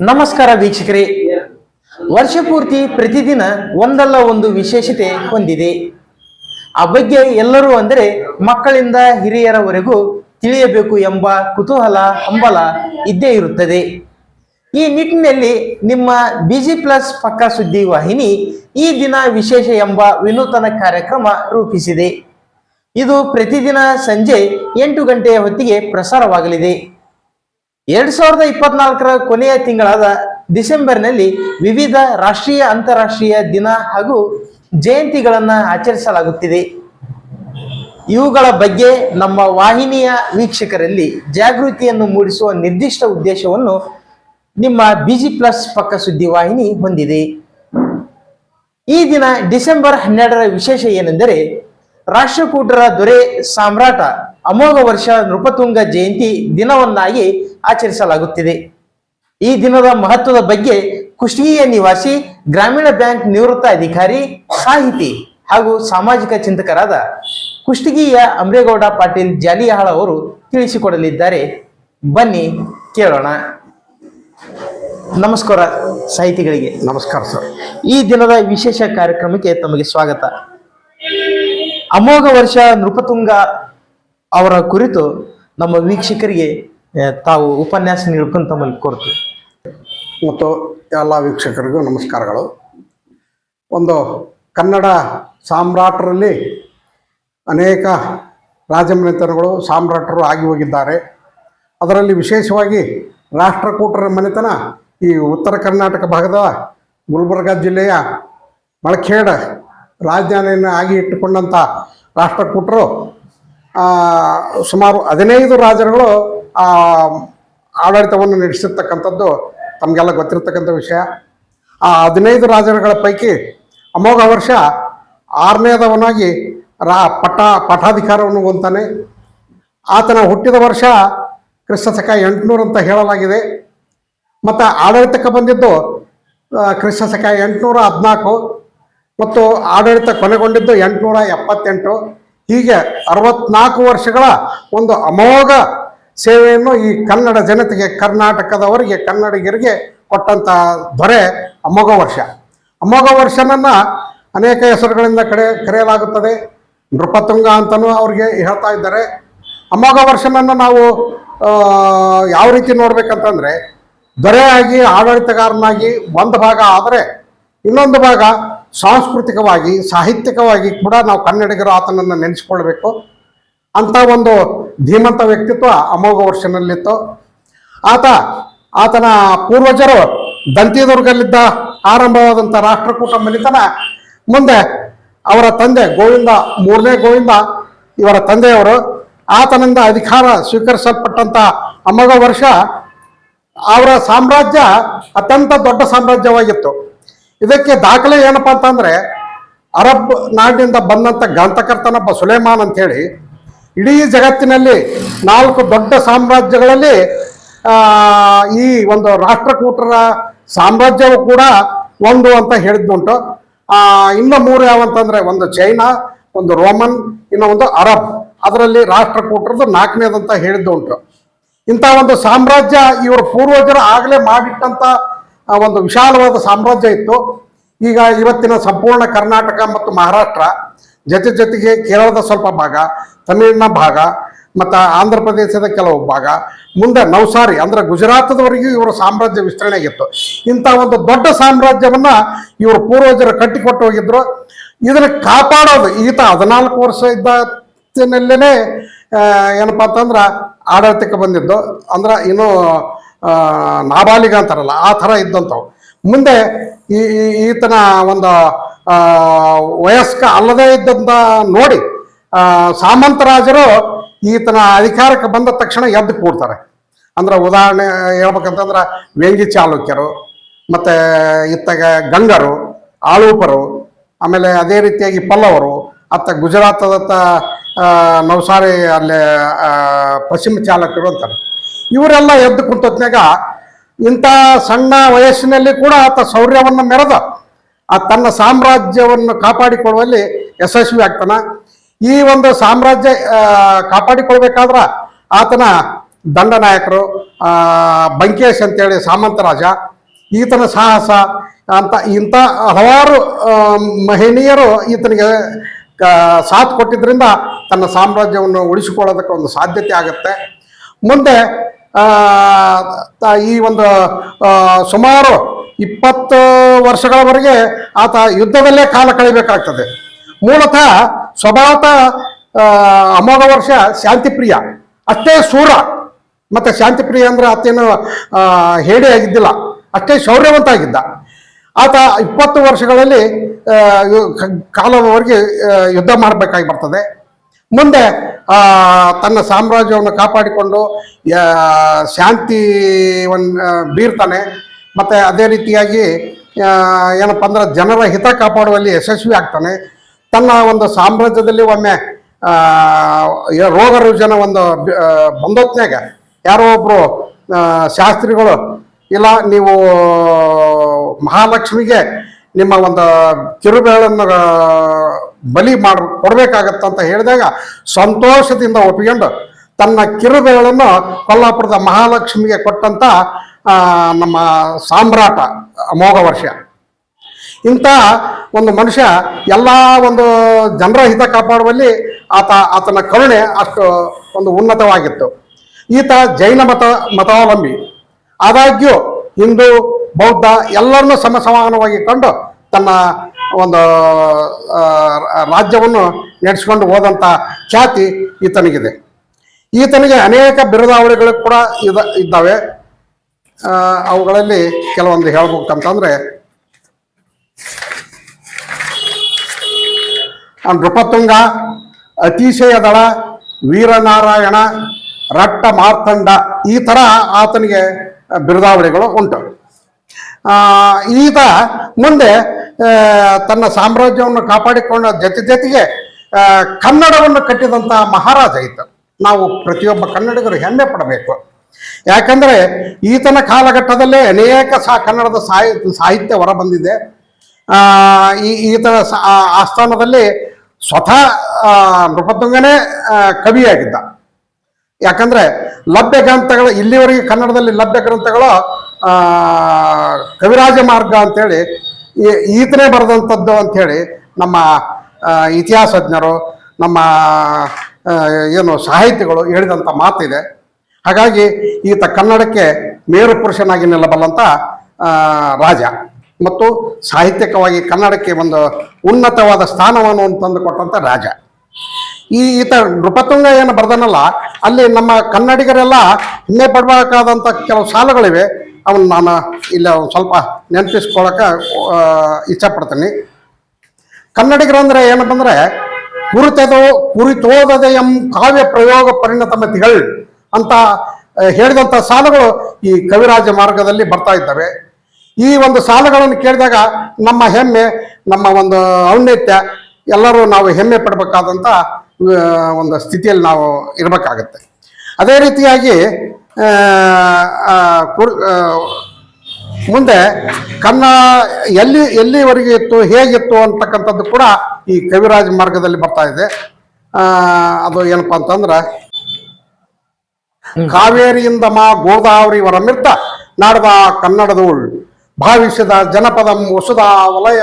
ನಮಸ್ಕಾರ ವೀಕ್ಷಕರೇ. ವರ್ಷ ಪೂರ್ತಿ ಪ್ರತಿದಿನ ಒಂದಲ್ಲ ಒಂದು ವಿಶೇಷತೆ ಹೊಂದಿದೆ. ಆ ಬಗ್ಗೆ ಎಲ್ಲರೂ ಅಂದರೆ ಮಕ್ಕಳಿಂದ ಹಿರಿಯರವರೆಗೂ ತಿಳಿಯಬೇಕು ಎಂಬ ಕುತೂಹಲ, ಹಂಬಲ ಇದ್ದೇ ಇರುತ್ತದೆ. ಈ ನಿಟ್ಟಿನಲ್ಲಿ ನಿಮ್ಮ ಬಿಜಿ ಪ್ಲಸ್ ಪಕ್ಕ ಸುದ್ದಿ ವಾಹಿನಿ ಈ ದಿನ ವಿಶೇಷ ಎಂಬ ವಿನೂತನ ಕಾರ್ಯಕ್ರಮ ರೂಪಿಸಿದೆ. ಇದು ಪ್ರತಿದಿನ ಸಂಜೆ ಎಂಟು ಗಂಟೆಯ ಹೊತ್ತಿಗೆ ಪ್ರಸಾರವಾಗಲಿದೆ. ಎರಡ್ ಸಾವಿರದ ಇಪ್ಪತ್ನಾಲ್ಕರ ಕೊನೆಯ ತಿಂಗಳಾದ ಡಿಸೆಂಬರ್ನಲ್ಲಿ ವಿವಿಧ ರಾಷ್ಟ್ರೀಯ, ಅಂತಾರಾಷ್ಟ್ರೀಯ ದಿನ ಹಾಗೂ ಜಯಂತಿಗಳನ್ನು ಆಚರಿಸಲಾಗುತ್ತಿದೆ. ಇವುಗಳ ಬಗ್ಗೆ ನಮ್ಮ ವಾಹಿನಿಯ ವೀಕ್ಷಕರಲ್ಲಿ ಜಾಗೃತಿಯನ್ನು ಮೂಡಿಸುವ ನಿರ್ದಿಷ್ಟ ಉದ್ದೇಶವನ್ನು ನಿಮ್ಮ ಬಿಜಿ ಪ್ಲಸ್ ಪಕ್ಕ ಸುದ್ದಿ ವಾಹಿನಿ ಹೊಂದಿದೆ. ಈ ದಿನ ಡಿಸೆಂಬರ್ ಹನ್ನೆರಡರ ವಿಶೇಷ ಏನೆಂದರೆ ರಾಷ್ಟ್ರಕೂಟರ ದೊರೆ ಸಾಮ್ರಾಟ ಅಮೋಘ ವರ್ಷ ನೃಪತುಂಗ ಜಯಂತಿ ದಿನವನ್ನಾಗಿ ಆಚರಿಸಲಾಗುತ್ತಿದೆ. ಈ ದಿನದ ಮಹತ್ವದ ಬಗ್ಗೆ ಕುಷ್ಟಗಿಯ ನಿವಾಸಿ ಗ್ರಾಮೀಣ ಬ್ಯಾಂಕ್ ನಿವೃತ್ತ ಅಧಿಕಾರಿ ಸಾಹಿತಿ ಹಾಗೂ ಸಾಮಾಜಿಕ ಚಿಂತಕರಾದ ಕುಷ್ಟಗಿಯ ಅಮ್ರೇಗೌಡ ಪಾಟೀಲ್ ಜಾಲಿಯಾಳ ಅವರು ತಿಳಿಸಿಕೊಡಲಿದ್ದಾರೆ. ಬನ್ನಿ ಕೇಳೋಣ. ನಮಸ್ಕಾರ ಸಾಹಿತಿಗಳಿಗೆ. ನಮಸ್ಕಾರ ಸರ್. ಈ ದಿನದ ವಿಶೇಷ ಕಾರ್ಯಕ್ರಮಕ್ಕೆ ತಮಗೆ ಸ್ವಾಗತ. ಅಮೋಘ ವರ್ಷ ನೃಪತುಂಗ ಅವರ ಕುರಿತು ನಮ್ಮ ವೀಕ್ಷಕರಿಗೆ ತಾವು ಉಪನ್ಯಾಸ ನೀಡ್ಕೊಂಡು ತಮ್ಮಲ್ಲಿ ಕೋರ್ತೀವಿ ಮತ್ತು ಎಲ್ಲ ವೀಕ್ಷಕರಿಗೂ ನಮಸ್ಕಾರಗಳು. ಒಂದು ಕನ್ನಡ ಸಾಮ್ರಾಟರಲ್ಲಿ ಅನೇಕ ರಾಜಮನೆತನಗಳು ಸಾಮ್ರಾಟರು ಆಗಿ ಹೋಗಿದ್ದಾರೆ. ಅದರಲ್ಲಿ ವಿಶೇಷವಾಗಿ ರಾಷ್ಟ್ರಕೂಟರ ಮನೆತನ ಈ ಉತ್ತರ ಕರ್ನಾಟಕ ಭಾಗದ ಗುಲ್ಬರ್ಗ ಜಿಲ್ಲೆಯ ಮಳಖೇಡ ರಾಜಧಾನಿಯನ್ನು ಆಗಿ ಇಟ್ಟುಕೊಂಡಂಥ ರಾಷ್ಟ್ರಕೂಟರು ಸುಮಾರು ಹದಿನೈದು ರಾಜರುಗಳು ಆಡಳಿತವನ್ನು ನಡೆಸಿರ್ತಕ್ಕಂಥದ್ದು ತಮಗೆಲ್ಲ ಗೊತ್ತಿರತಕ್ಕಂಥ ವಿಷಯ. ಆ ಹದಿನೈದು ರಾಜರುಗಳ ಪೈಕಿ ಅಮೋಘ ವರ್ಷ ಆರನೇದವನಾಗಿ ರಾ ಪಟ್ಟ ಪಠಾಧಿಕಾರವನ್ನು ಹೊಂತಾನೆ ಆತನ ಹುಟ್ಟಿದ ವರ್ಷ ಕ್ರಿಸ್ತ ಶಕ ಎಂಟುನೂರು ಅಂತ ಹೇಳಲಾಗಿದೆ. ಮತ್ತು ಆಡಳಿತಕ್ಕೆ ಬಂದಿದ್ದು ಆ, ಕ್ರಿಸ್ತ ಶಕ ಎಂಟುನೂರ ಹದಿನಾಲ್ಕು ಮತ್ತು ಆಡಳಿತ ಕೊನೆಗೊಂಡಿದ್ದು ಎಂಟುನೂರ ಎಪ್ಪತ್ತೆಂಟು. ಹೀಗೆ ಅರವತ್ನಾಲ್ಕು ವರ್ಷಗಳ ಒಂದು ಅಮೋಘ ಸೇವೆಯನ್ನು ಈ ಕನ್ನಡ ಜನತೆಗೆ, ಕರ್ನಾಟಕದವರಿಗೆ, ಕನ್ನಡಿಗರಿಗೆ ಕೊಟ್ಟಂಥ ದೊರೆ ಅಮೋಘ ವರ್ಷ. ಅಮೋಘ ವರ್ಷನನ್ನು ಅನೇಕ ಹೆಸರುಗಳಿಂದ ಕಡೆ, ಕರೆಯಲಾಗುತ್ತದೆ. ನೃಪತುಂಗ ಅಂತಲೂ ಅವ್ರಿಗೆ ಹೇಳ್ತಾ ಇದ್ದಾರೆ. ಅಮೋಘ ವರ್ಷನನ್ನು ನಾವು ಯಾವ ರೀತಿ ನೋಡ್ಬೇಕಂತಂದ್ರೆ, ದೊರೆಯಾಗಿ, ಆಡಳಿತಗಾರನಾಗಿ ಒಂದು ಭಾಗ ಆದರೆ ಇನ್ನೊಂದು ಭಾಗ ಸಾಂಸ್ಕೃತಿಕವಾಗಿ, ಸಾಹಿತ್ಯಿಕವಾಗಿ ಕೂಡ ನಾವು ಕನ್ನಡಿಗರು ಆತನನ್ನು ನೆನೆಸ್ಕೊಳ್ಬೇಕು. ಅಂತ ಒಂದು ಧೀಮಂತ ವ್ಯಕ್ತಿತ್ವ ಅಮೋಘ ವರ್ಷನಲ್ಲಿತ್ತು. ಆತ, ಆತನ ಪೂರ್ವಜರು ದಂತಿದುರ್ಗಲ್ಲಿದ್ದ ಆರಂಭವಾದಂಥ ರಾಷ್ಟ್ರಕೂಟ ಮನೆತನ ಮುಂದೆ ಅವರ ತಂದೆ ಗೋವಿಂದ, ಮೂರನೇ ಗೋವಿಂದ ಇವರ ತಂದೆಯವರು ಆತನಿಂದ ಅಧಿಕಾರ ಸ್ವೀಕರಿಸಲ್ಪಟ್ಟಂಥ ಅಮೋಘ ವರ್ಷ ಅವರ ಸಾಮ್ರಾಜ್ಯ ಅತ್ಯಂತ ದೊಡ್ಡ ಸಾಮ್ರಾಜ್ಯವಾಗಿತ್ತು. ಇದಕ್ಕೆ ದಾಖಲೆ ಏನಪ್ಪಾ ಅಂತಂದ್ರೆ, ಅರಬ್ ನಾಡಿನಿಂದ ಬಂದಂಥ ಗ್ರಂಥಕರ್ತನೊಬ್ಬ ಸುಲೇಮಾನ್ ಅಂತ ಹೇಳಿ ಇಡೀ ಜಗತ್ತಿನಲ್ಲಿ ನಾಲ್ಕು ದೊಡ್ಡ ಸಾಮ್ರಾಜ್ಯಗಳಲ್ಲಿ ಈ ಒಂದು ರಾಷ್ಟ್ರಕೂಟರ ಸಾಮ್ರಾಜ್ಯವು ಕೂಡ ಒಂದು ಅಂತ ಹೇಳಿದ್ದುಂಟು. ಇನ್ನು ಮೂರು ಯಾವಂತಂದ್ರೆ, ಒಂದು ಚೈನಾ, ಒಂದು ರೋಮನ್, ಇನ್ನು ಒಂದು ಅರಬ್. ಅದರಲ್ಲಿ ರಾಷ್ಟ್ರಕೂಟರದ್ದು ನಾಲ್ಕನೇದಂತ ಹೇಳಿದ್ದು ಉಂಟು ಇಂಥ ಒಂದು ಸಾಮ್ರಾಜ್ಯ ಇವರು ಪೂರ್ವಜರು ಆಗಲೇ ಮಾಡಿಟ್ಟಂತ ಒಂದು ವಿಶಾಲವಾದ ಸಾಮ್ರಾಜ್ಯ ಇತ್ತು. ಈಗ ಇವತ್ತಿನ ಸಂಪೂರ್ಣ ಕರ್ನಾಟಕ ಮತ್ತು ಮಹಾರಾಷ್ಟ್ರ ಜೊತೆ ಜೊತೆಗೆ ಕೇರಳದ ಸ್ವಲ್ಪ ಭಾಗ, ತಮಿಳಿನ ಭಾಗ, ಮತ್ತು ಆಂಧ್ರ ಪ್ರದೇಶದ ಕೆಲವು ಭಾಗ, ಮುಂದೆ ನವಸಾರಿ ಅಂದರೆ ಗುಜರಾತದವರೆಗೂ ಇವರ ಸಾಮ್ರಾಜ್ಯ ವಿಸ್ತರಣೆ ಆಗಿತ್ತು. ಇಂಥ ಒಂದು ದೊಡ್ಡ ಸಾಮ್ರಾಜ್ಯವನ್ನು ಇವರು ಪೂರ್ವಜರು ಕಟ್ಟಿಕೊಟ್ಟು ಹೋಗಿದ್ರು. ಇದನ್ನು ಕಾಪಾಡೋದು ಈತ ಹದಿನಾಲ್ಕು ವರ್ಷ ಇದ್ದಲ್ಲೇ ಏನಪ್ಪ ಅಂತಂದ್ರೆ ಆಡಳಿತಕ್ಕೆ ಬಂದಿದ್ದು. ಅಂದ್ರೆ ಇನ್ನು ನಾಬಾಲಿಗ ಅಂತಾರಲ್ಲ, ಆ ಥರ ಇದ್ದಂಥವು. ಮುಂದೆ ಈ ಈತನ ಒಂದು ವಯಸ್ಕ ಅಲ್ಲದೇ ಇದ್ದಂಥ ನೋಡಿ ಸಾಮಂತರಾಜರು ಈತನ ಅಧಿಕಾರಕ್ಕೆ ಬಂದ ತಕ್ಷಣ ಎದ್ದು ಕೂಡ್ತಾರೆ. ಅಂದ್ರೆ ಉದಾಹರಣೆ ಹೇಳ್ಬೇಕಂತಂದ್ರೆ, ವೇಂಗಿ ಚಾಲುಕ್ಯರು, ಮತ್ತೆ ಇತ್ತಾಗ ಗಂಗರು, ಆಳೂಪರು, ಆಮೇಲೆ ಅದೇ ರೀತಿಯಾಗಿ ಪಲ್ಲವರು, ಅತ್ತ ಗುಜರಾತದತ್ತ ನವಸಾರಿ ಅಲ್ಲಿ ಪಶ್ಚಿಮ ಚಾಲುಕ್ಯರು ಅಂತಾರೆ. ಇವರೆಲ್ಲ ಎದ್ದು ಕುಂತತ್ನಾಗ ಇಂಥ ಸಣ್ಣ ವಯಸ್ಸಿನಲ್ಲಿ ಕೂಡ ಆತ ಶೌರ್ಯವನ್ನು ಮೆರೆದ. ಆ ತನ್ನ ಸಾಮ್ರಾಜ್ಯವನ್ನು ಕಾಪಾಡಿಕೊಳ್ಳುವಲ್ಲಿ ಯಶಸ್ವಿ ಆಗ್ತಾನ. ಈ ಒಂದು ಸಾಮ್ರಾಜ್ಯ ಕಾಪಾಡಿಕೊಳ್ಬೇಕಾದ್ರ ಆತನ ದಂಡನಾಯಕರು ಬಂಕೇಶ್ ಅಂತೇಳಿ ಸಾಮಂತ ರಾಜ, ಈತನ ಸಾಹಸ ಅಂತ ಇಂಥ ಹಲವಾರು ಮಹಿಳೆಯರು ಈತನಿಗೆ ಸಾಥ್ ಕೊಟ್ಟಿದ್ದರಿಂದ ತನ್ನ ಸಾಮ್ರಾಜ್ಯವನ್ನು ಉಳಿಸಿಕೊಳ್ಳೋದಕ್ಕೆ ಒಂದು ಸಾಧ್ಯತೆ ಆಗುತ್ತೆ. ಮುಂದೆ ಈ ಒಂದು ಸುಮಾರು ಇಪ್ಪತ್ತು ವರ್ಷಗಳವರೆಗೆ ಆತ ಯುದ್ಧದಲ್ಲೇ ಕಾಲ ಕಳಿಬೇಕಾಗ್ತದೆ ಮೂಲತಃ ಸ್ವಭಾವತ ಅಮೋಘ ವರ್ಷ ಶಾಂತಿಪ್ರಿಯ. ಅಷ್ಟೇ ಶೂರ. ಮತ್ತೆ ಶಾಂತಿಪ್ರಿಯ ಅಂದ್ರೆ ಆತೇನು ಹೇಳಿ ಆಗಿದ್ದಿಲ್ಲ. ಅಷ್ಟೇ ಶೌರ್ಯವಂತ ಆಗಿದ್ದ ಆತ ಇಪ್ಪತ್ತು ವರ್ಷಗಳಲ್ಲಿ ಕಾಲದವರೆಗೆ ಯುದ್ಧ ಮಾಡಬೇಕಾಗಿ ಬರ್ತದೆ. ಮುಂದೆ ತನ್ನ ಸಾಮ್ರಾಜ್ಯವನ್ನು ಕಾಪಾಡಿಕೊಂಡು ಶಾಂತಿ ಶಾಂತಿವನ್ನು ಬೀರ್ತಾನೆ. ಮತ್ತು ಅದೇ ರೀತಿಯಾಗಿ ಏನಪ್ಪ ಅಂದ್ರೆ ಜನರ ಹಿತ ಕಾಪಾಡುವಲ್ಲಿ ಯಶಸ್ವಿ ಆಗ್ತಾನೆ. ತನ್ನ ಒಂದು ಸಾಮ್ರಾಜ್ಯದಲ್ಲಿ ಒಮ್ಮೆ ರೋಗ ರುಜನ ಒಂದು ಬ- ಆ, ಬಂದೊತ್ನ್ಯಾಗ ಯಾರೋ ಒಬ್ಬರು ಶಾಸ್ತ್ರಿಗಳು ಇಲ್ಲ ನೀವು ಮಹಾಲಕ್ಷ್ಮಿಗೆ ನಿಮ್ಮ ಒಂದು ಕಿರುಬೆಳನ್ನು ಬಲಿ ಮಾಡಿ ಅಂತ ಹೇಳಿದಾಗ ಸಂತೋಷದಿಂದ ಒಪ್ಪಿಕೊಂಡು ತನ್ನ ಕಿರುಬೆಳನ್ನು ಕೊಲ್ಲಾಪುರದ ಮಹಾಲಕ್ಷ್ಮಿಗೆ ಕೊಟ್ಟಂತ ನಮ್ಮ ಸಾಮ್ರಾಟ ಅಮೋಘ ವರ್ಷ ಇಂಥ ಒಂದು ಮನುಷ್ಯ ಎಲ್ಲ ಒಂದು ಜನರ ಹಿತ ಕಾಪಾಡುವಲ್ಲಿ ಆತ, ಆತನ ಕರುಣೆ ಅಷ್ಟು ಒಂದು ಉನ್ನತವಾಗಿತ್ತು. ಈತ ಜೈನ ಮತ, ಮತಾವಲಂಬಿ. ಆದಾಗ್ಯೂ ಹಿಂದೂ ಬೌದ್ಧ ಎಲ್ಲರನ್ನೂ ಸಮಸಮಾನವಾಗಿ ಕಂಡು ತನ್ನ ಒಂದು ರಾಜ್ಯವನ್ನು ನಡೆಸಿಕೊಂಡು ಹೋದಂಥ ಖ್ಯಾತಿ ಈತನಿಗಿದೆ. ಈತನಿಗೆ ಅನೇಕ ಬಿರುದಾವಳಿಗಳು ಕೂಡ ಇದ, ಇದ್ದಾವೆ. ಅವುಗಳಲ್ಲಿ ಕೆಲವೊಂದು ಹೇಳ್ಬೇಕಂತಂದರೆ ನೃಪತುಂಗ, ಅತಿಶಯ ದಳ, ವೀರನಾರಾಯಣ, ರಟ್ಟ ಮಾರ್ತಂಡ ಈ ಥರ ಆತನಿಗೆ ಬಿರುದಾವಳಿಗಳು ಉಂಟು. ಈತ ಮುಂದೆ ತನ್ನ ಸಾಮ್ರಾಜ್ಯವನ್ನು ಕಾಪಾಡಿಕೊಂಡ ಜೊತೆ ಜೊತೆಗೆ ಕನ್ನಡವನ್ನು ಕಟ್ಟಿದಂಥ ಮಹಾರಾಜ ಈತ ನಾವು ಪ್ರತಿಯೊಬ್ಬ ಕನ್ನಡಿಗರು ಹೆಮ್ಮೆ ಪಡಬೇಕು. ಯಾಕಂದರೆ ಈತನ ಕಾಲಘಟ್ಟದಲ್ಲೇ ಅನೇಕ ಸಾ, ಕನ್ನಡದ ಸಾಹಿತ್ಯ ಸಾಹಿತ್ಯ ಹೊರಬಂದಿದೆ. ಈ ಈತನ ಆಸ್ಥಾನದಲ್ಲಿ ಸ್ವತಃ ನೃಪತುಂಗನೇ ಕವಿಯಾಗಿದ್ದ. ಯಾಕಂದ್ರೆ ಲಭ್ಯ ಗ್ರಂಥಗಳು, ಇಲ್ಲಿವರೆಗೆ ಕನ್ನಡದಲ್ಲಿ ಲಭ್ಯ ಗ್ರಂಥಗಳು ಕವಿರಾಜ ಮಾರ್ಗ ಅಂತೇಳಿ ಈತನೇ ಬರೆದಂಥದ್ದು ಅಂಥೇಳಿ ನಮ್ಮ ಇತಿಹಾಸಜ್ಞರು, ನಮ್ಮ ಏನು ಸಾಹಿತಿಗಳು ಹೇಳಿದಂಥ ಮಾತಿದೆ. ಹಾಗಾಗಿ ಈತ ಕನ್ನಡಕ್ಕೆ ಮೇರು ಪುರುಷನಾಗಿ ನಿಲ್ಲಬಲ್ಲಂಥ ರಾಜ. ಮತ್ತು ಸಾಹಿತ್ಯಿಕವಾಗಿ ಕನ್ನಡಕ್ಕೆ ಒಂದು ಉನ್ನತವಾದ ಸ್ಥಾನವನ್ನು ತಂದು ಕೊಟ್ಟಂಥ ರಾಜ. ಈ ಈತ ನೃಪತುಂಗ ಏನು ಬರೆದನಲ್ಲ, ಅಲ್ಲಿ ನಮ್ಮ ಕನ್ನಡಿಗರೆಲ್ಲ ಹಿಂದೆ ಪಡಬೇಕಾದಂಥ ಕೆಲವು ಸಾಲುಗಳಿವೆ. ಅವನ್ನ ನಾನು ಇಲ್ಲ ಸ್ವಲ್ಪ ನೆನಪಿಸ್ಕೊಳಕ್ಕೆ ಇಚ್ಛಪಡ್ತೀನಿ. ಕನ್ನಡಿಗರು ಏನಪ್ಪ ಅಂದ್ರೆ ಕುರಿತದು ಕುರಿತೋದದೆ ಎಂ ಕಾವ್ಯ ಪ್ರಯೋಗ ಪರಿಣತಮತಿಗಳು ಅಂತ ಆ, ಹೇಳಿದಂಥ ಸಾಲುಗಳು ಈ ಕವಿರಾಜ ಮಾರ್ಗದಲ್ಲಿ ಬರ್ತಾ ಇದ್ದಾವೆ. ಈ ಒಂದು ಸಾಲುಗಳನ್ನು ಕೇಳಿದಾಗ ನಮ್ಮ ಹೆಮ್ಮೆ ನಮ್ಮ ಒಂದು ಔನ್ನತ್ಯ ಎಲ್ಲರೂ ನಾವು ಹೆಮ್ಮೆ ಪಡಬೇಕಾದಂಥ ಒಂದು ಸ್ಥಿತಿಯಲ್ಲಿ ನಾವು ಇರಬೇಕಾಗತ್ತೆ. ಅದೇ ರೀತಿಯಾಗಿ ಮುಂದೆ ಕನ್ನ ಎಲ್ಲಿ ಎಲ್ಲಿವರೆಗೆ ಇತ್ತು ಹೇಗಿತ್ತು ಅಂತಕ್ಕಂಥದ್ದು ಕೂಡ ಈ ಕವಿರಾಜ ಮಾರ್ಗದಲ್ಲಿ ಬರ್ತಾ ಇದೆ. ಆ, ಅದು ಏನಪ್ಪಾ ಅಂತಂದ್ರೆ ಕಾವೇರಿಯಿಂದ ಮಾ ಗೋದಾವರಿ ವರಮಿರ್ತ ನಾಡದ ಕನ್ನಡದೋಳ್ ಭಾವಿಸಿದ ಜನಪದಂ ವಸುದ ವಲಯ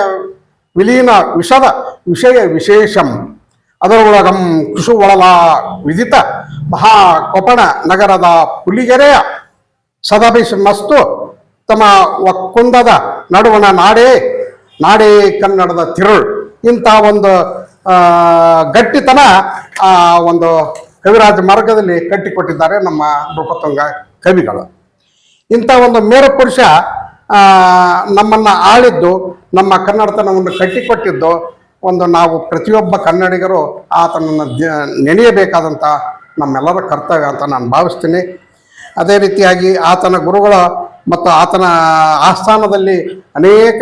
ವಿಲೀನ ವಿಷದ ವಿಷಯ ವಿಶೇಷಂ. ಅದರೊಳಗಂ ಕೃಷು ಒಳಲ ವಿದಿತ ಮಹಾ ಕೊಪಣ ನಗರದ ಪುಲಿಗೆರೆಯ ಸದಭಿಸ್ ಮಸ್ತು ತಮ್ಮ ಒಕ್ಕುಂದದ ನಡುವಣ ನಾಡೇ ನಾಡೇ ಕನ್ನಡದ ತಿರುಳು. ಇಂಥ ಒಂದು ಗಟ್ಟಿತನ, ಆ, ಒಂದು ಕವಿರಾಜ ಮಾರ್ಗದಲ್ಲಿ ಕಟ್ಟಿಕೊಟ್ಟಿದ್ದಾರೆ ನಮ್ಮ ನೃಪತುಂಗ ಕವಿಗಳು. ಇಂಥ ಒಂದು ಮೇರು ಪುರುಷ ನಮ್ಮನ್ನ ಆಳಿದ್ದು, ನಮ್ಮ ಕನ್ನಡತನವನ್ನು ಕಟ್ಟಿಕೊಟ್ಟಿದ್ದು ಒಂದು ನಾವು ಪ್ರತಿಯೊಬ್ಬ ಕನ್ನಡಿಗರು ಆತನನ್ನು ನೆನೆಯಬೇಕಾದಂಥ ನಮ್ಮೆಲ್ಲರ ಕರ್ತವ್ಯ ಅಂತ ನಾನು ಭಾವಿಸ್ತೀನಿ. ಅದೇ ರೀತಿಯಾಗಿ ಆತನ ಗುರುಗಳ ಮತ್ತು ಆತನ ಆಸ್ಥಾನದಲ್ಲಿ ಅನೇಕ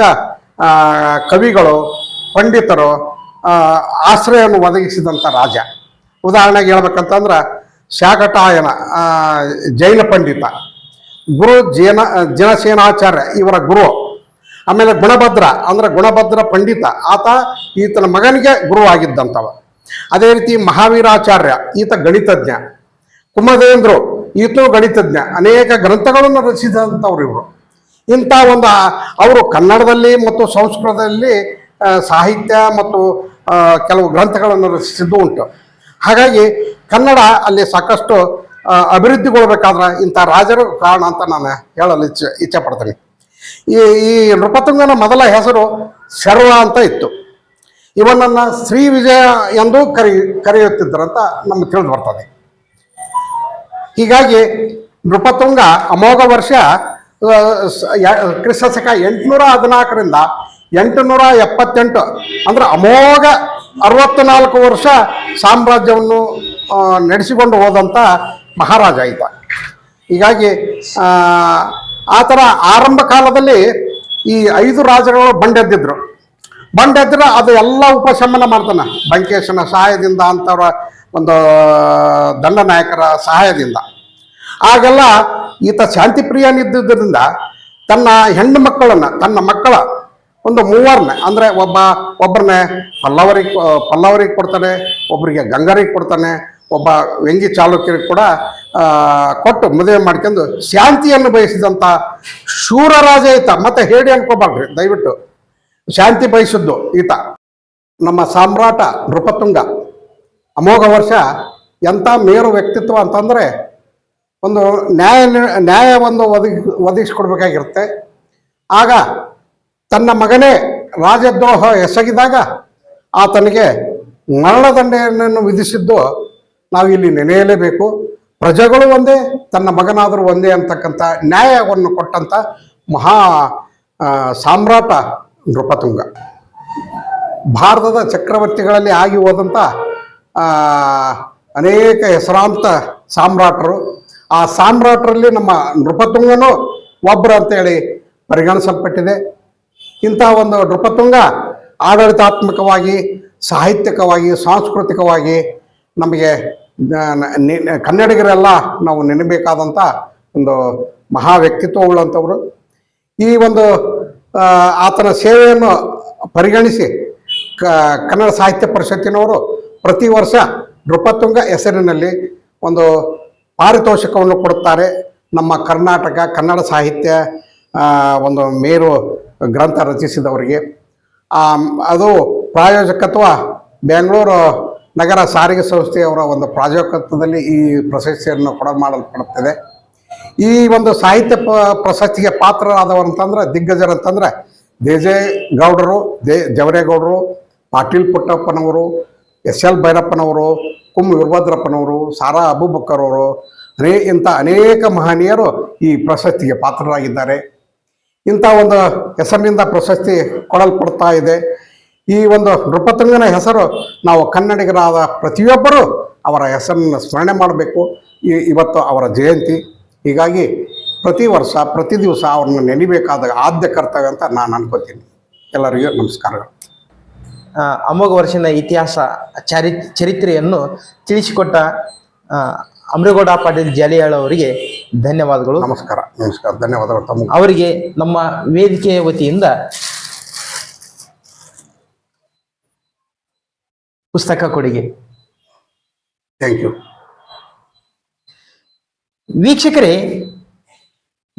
ಕವಿಗಳು, ಪಂಡಿತರು ಆಶ್ರಯವನ್ನು ಒದಗಿಸಿದಂಥ ರಾಜ. ಉದಾಹರಣೆಗೆ ಹೇಳ್ಬೇಕಂತಂದ್ರೆ ಶಾಕಟಾಯನ ಜೈನ ಪಂಡಿತ, ಗುರು ಜೇನ ಜನಸೇನಾಚಾರ್ಯ ಇವರ ಗುರು. ಆಮೇಲೆ ಗುಣಭದ್ರ, ಅಂದ್ರೆ ಗುಣಭದ್ರ ಪಂಡಿತ, ಆತ ಈತನ ಮಗನಿಗೆ ಗುರು ಆಗಿದ್ದಂಥವ ಅದೇ ರೀತಿ ಮಹಾವೀರಾಚಾರ್ಯ, ಈತ ಗಣಿತಜ್ಞ. ಕುಮದೇಂದ್ರು, ಈತನು ಗಣಿತಜ್ಞ. ಅನೇಕ ಗ್ರಂಥಗಳನ್ನು ರಚಿಸಿದಂಥವ್ರು ಇವರು. ಇಂಥ ಒಂದು ಅವರು ಕನ್ನಡದಲ್ಲಿ ಮತ್ತು ಸಂಸ್ಕೃತದಲ್ಲಿ ಸಾಹಿತ್ಯ ಮತ್ತು ಕೆಲವು ಗ್ರಂಥಗಳನ್ನು ರಚಿಸಿದ್ದು ಉಂಟು. ಹಾಗಾಗಿ ಕನ್ನಡ ಅಲ್ಲಿ ಸಾಕಷ್ಟು ಅಭಿವೃದ್ಧಿಗೊಳ್ಬೇಕಾದ್ರೆ ಇಂಥ ರಾಜರು ಕಾರಣ ಅಂತ ನಾನು ಹೇಳಲು ಇಚ್ಛೆ ಇಚ್ಛೆ ಪಡ್ತೀನಿ. ಈ ಈ ನೃಪತುಂಗನ ಮೊದಲ ಹೆಸರು ಶರ್ವ ಅಂತ ಇತ್ತು. ಇವನನ್ನ ಶ್ರೀ ವಿಜಯ ಎಂದು ಕರಿ, ಕರೆಯುತ್ತಿದ್ದರಂತ ನಮ್ಗೆ ತಿಳಿದು ಬರ್ತದೆ. ಹೀಗಾಗಿ ನೃಪತುಂಗ ಅಮೋಘ ವರ್ಷ ಕ್ರಿಸ್ತ ಶಕ ಎಂಟುನೂರ ಹದಿನಾಲ್ಕರಿಂದ ಎಂಟುನೂರ ಎಪ್ಪತ್ತೆಂಟು, ಅಂದರೆ ಅಮೋಘ ಅರವತ್ನಾಲ್ಕು ವರ್ಷ ಸಾಮ್ರಾಜ್ಯವನ್ನು ನಡೆಸಿಕೊಂಡು ಹೋದಂಥ ಮಹಾರಾಜ ಇದ್ದ. ಹೀಗಾಗಿ ಆ, ಥರ ಆರಂಭ ಕಾಲದಲ್ಲಿ ಈ ಐದು ರಾಜರುಗಳು ಬಂಡೆದ್ದಿದ್ರು ಬಂಡೆದ್ರೆ ಅದು ಎಲ್ಲ ಉಪಶಮನ ಮಾಡ್ತಾನೆ. ಬಂಕೇಶನ ಸಹಾಯದಿಂದ ಅಂಥವ್ರ ಒಂದು ದಂಡನಾಯಕರ ಸಹಾಯದಿಂದ. ಆಗೆಲ್ಲ ಈತ ಶಾಂತಿ ಪ್ರಿಯನಿದ್ದುದರಿಂದ ತನ್ನ ಹೆಣ್ಣು ಮಕ್ಕಳನ್ನ ತನ್ನ ಮಕ್ಕಳ ಒಂದು ಮೂವರನ್ನ ಅಂದ್ರೆ ಒಬ್ಬ ಒಬ್ಬರನ್ನ ಪಲ್ಲವರಿಗೆ ಪಲ್ಲವರಿಗೆ ಕೊಡ್ತಾನೆ ಒಬ್ಬರಿಗೆ ಗಂಗರಿಗೆ ಕೊಡ್ತಾನೆ ಒಬ್ಬ ವ್ಯಂಗಿ ಚಾಲುಕ್ಯರಿಗೆ ಕೂಡ ಕೊಟ್ಟು ಮದುವೆ ಮಾಡ್ಕೊಂಡು ಶಾಂತಿಯನ್ನು ಬಯಸಿದಂಥ ಶೂರರಾಜ ಈತ. ಮತ್ತೆ ಹೇಳಿ ಅನ್ಕೋಬಾರ್ರಿ ದಯವಿಟ್ಟು. ಶಾಂತಿ ಬಯಸಿದ್ದು ಈತ. ನಮ್ಮ ಸಾಮ್ರಾಟ ನೃಪತುಂಗ. ಅಮೋಘ ವರ್ಷ ಎಂಥ ಮೇರು ವ್ಯಕ್ತಿತ್ವ ಅಂತಂದರೆ ಒಂದು ನ್ಯಾಯ ನ್ಯಾಯವನ್ನು ನ್ಯಾಯ ಒಂದು ಒದಗಿ, ಒದಗಿಸ್ಕೊಡ್ಬೇಕಾಗಿರುತ್ತೆ. ಆಗ ತನ್ನ ಮಗನೇ ರಾಜದ್ರೋಹ ಎಸಗಿದಾಗ ಆತನಿಗೆ ಮರಣದಂಡೆಯನ್ನು ವಿಧಿಸಿದ್ದು ನಾವು ಇಲ್ಲಿ ನೆನೆಯಲೇಬೇಕು. ಪ್ರಜೆಗಳು ಒಂದೇ, ತನ್ನ ಮಗನಾದರೂ ಒಂದೇ ಅಂತಕ್ಕಂಥ ನ್ಯಾಯವನ್ನು ಕೊಟ್ಟಂಥ ಮಹಾ ಸಾಮ್ರಾಟ ನೃಪತುಂಗ. ಭಾರತದ ಚಕ್ರವರ್ತಿಗಳಲ್ಲಿ ಆಗಿ ಹೋದಂಥ ಅನೇಕ ಹೆಸರಾಂತ ಸಾಮ್ರಾಟರು. ಆ ಸಾಮ್ರಾಟರಲ್ಲಿ ನಮ್ಮ ನೃಪತುಂಗನು ಒಬ್ಬರು ಅಂತೇಳಿ ಪರಿಗಣಿಸಲ್ಪಟ್ಟಿದೆ. ಇಂತಹ ಒಂದು ನೃಪತುಂಗ ಆಡಳಿತಾತ್ಮಕವಾಗಿ, ಸಾಹಿತ್ಯಕವಾಗಿ, ಸಾಂಸ್ಕೃತಿಕವಾಗಿ ನಮಗೆ ಕನ್ನಡಿಗರೆಲ್ಲ ನಾವು ನೆನಬೇಕಾದಂಥ ಒಂದು ಮಹಾ ವ್ಯಕ್ತಿತ್ವ ಉಳ್ಳಂಥವ್ರು ಈ ಒಂದು ಆತನ ಸೇವೆಯನ್ನು ಪರಿಗಣಿಸಿ ಕನ್ನಡ ಸಾಹಿತ್ಯ ಪರಿಷತ್ತಿನವರು ಪ್ರತಿ ವರ್ಷ ನೃಪತುಂಗ ಹೆಸರಿನಲ್ಲಿ ಒಂದು ಪಾರಿತೋಷಕವನ್ನು ಕೊಡುತ್ತಾರೆ. ನಮ್ಮ ಕರ್ನಾಟಕ ಕನ್ನಡ ಸಾಹಿತ್ಯ ಒಂದು ಮೇರು ಗ್ರಂಥ ರಚಿಸಿದವರಿಗೆ. ಅದು ಪ್ರಾಯೋಜಕತ್ವ ಬೆಂಗಳೂರು ನಗರ ಸಾರಿಗೆ ಸಂಸ್ಥೆಯವರ ಒಂದು ಪ್ರಾಯೋಜಕತ್ವದಲ್ಲಿ ಈ ಪ್ರಶಸ್ತಿಯನ್ನು ಕೂಡ ಮಾಡಲ್ಪಡುತ್ತದೆ. ಈ ಒಂದು ಸಾಹಿತ್ಯ ಪ, ಪ್ರಶಸ್ತಿಗೆ ಪಾತ್ರರಾದವರು ಅಂತಂದ್ರೆ ದಿಗ್ಗಜರು ಅಂತಂದ್ರೆ ದೇಜೇಗೌಡರು ದೇ ಜವರೇಗೌಡರು, ಪಾಟೀಲ್ ಪುಟ್ಟಪ್ಪನವರು, ಎಸ್ ಎಲ್ ಭೈರಪ್ಪನವರು, ಕುಂ ವೀರಭದ್ರಪ್ಪನವರು, ಸಾರಾ ಅಬೂಬಕ್ಕರ್ ಅವರು ಅನೇ ಇಂಥ ಅನೇಕ ಮಹನೀಯರು ಈ ಪ್ರಶಸ್ತಿಗೆ ಪಾತ್ರರಾಗಿದ್ದಾರೆ. ಇಂಥ ಒಂದು ಹೆಸರಿನಿಂದ ಪ್ರಶಸ್ತಿ ಕೊಡಲ್ಪಡ್ತಾ ಇದೆ. ಈ ಒಂದು ನೃಪತುಂಗನ ಹೆಸರು ನಾವು ಕನ್ನಡಿಗರಾದ ಪ್ರತಿಯೊಬ್ಬರೂ ಅವರ ಹೆಸರನ್ನು ಸ್ಮರಣೆ ಮಾಡಬೇಕು. ಈ ಇವತ್ತು ಅವರ ಜಯಂತಿ. ಹೀಗಾಗಿ ಪ್ರತಿ ವರ್ಷ ಪ್ರತಿ ದಿವಸ ಅವ್ರನ್ನ ನೆನಿಬೇಕಾದ ಆದ್ಯ ಕರ್ತವ್ಯ ಅಂತ ನಾನು ಅನ್ಕೋತೀನಿ. ಎಲ್ಲರಿಗೂ ನಮಸ್ಕಾರಗಳು. ಅಮೋಘ ವರ್ಷದ ಇತಿಹಾಸ ಚರಿ ಚರಿತ್ರೆಯನ್ನು ತಿಳಿಸಿಕೊಟ್ಟ ಅಮೃಗೌಡ ಅಮರೇಗೌಡ ಪಾಟೀಲ್ ಜಾಲಿಯಾಳ್ ಅವರಿಗೆ ಧನ್ಯವಾದಗಳು. ನಮಸ್ಕಾರ ನಮಸ್ಕಾರ ಧನ್ಯವಾದಗಳು ತಮ್ಮ ಅವರಿಗೆ ನಮ್ಮ ವೇದಿಕೆಯ ವತಿಯಿಂದ ಪುಸ್ತಕ ಕೊಡುಗೆ. ಥ್ಯಾಂಕ್ ಯು ವೀಕ್ಷಕರೇ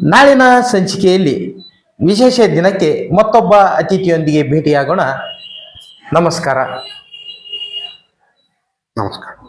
ನಾಳಿನ ಸಂಚಿಕೆಯಲ್ಲಿ ವಿಶೇಷ ದಿನಕ್ಕೆ ಮತ್ತೊಬ್ಬ ಅತಿಥಿಯೊಂದಿಗೆ ಭೇಟಿಯಾಗೋಣ. ನಮಸ್ಕಾರ. ನಮಸ್ಕಾರ.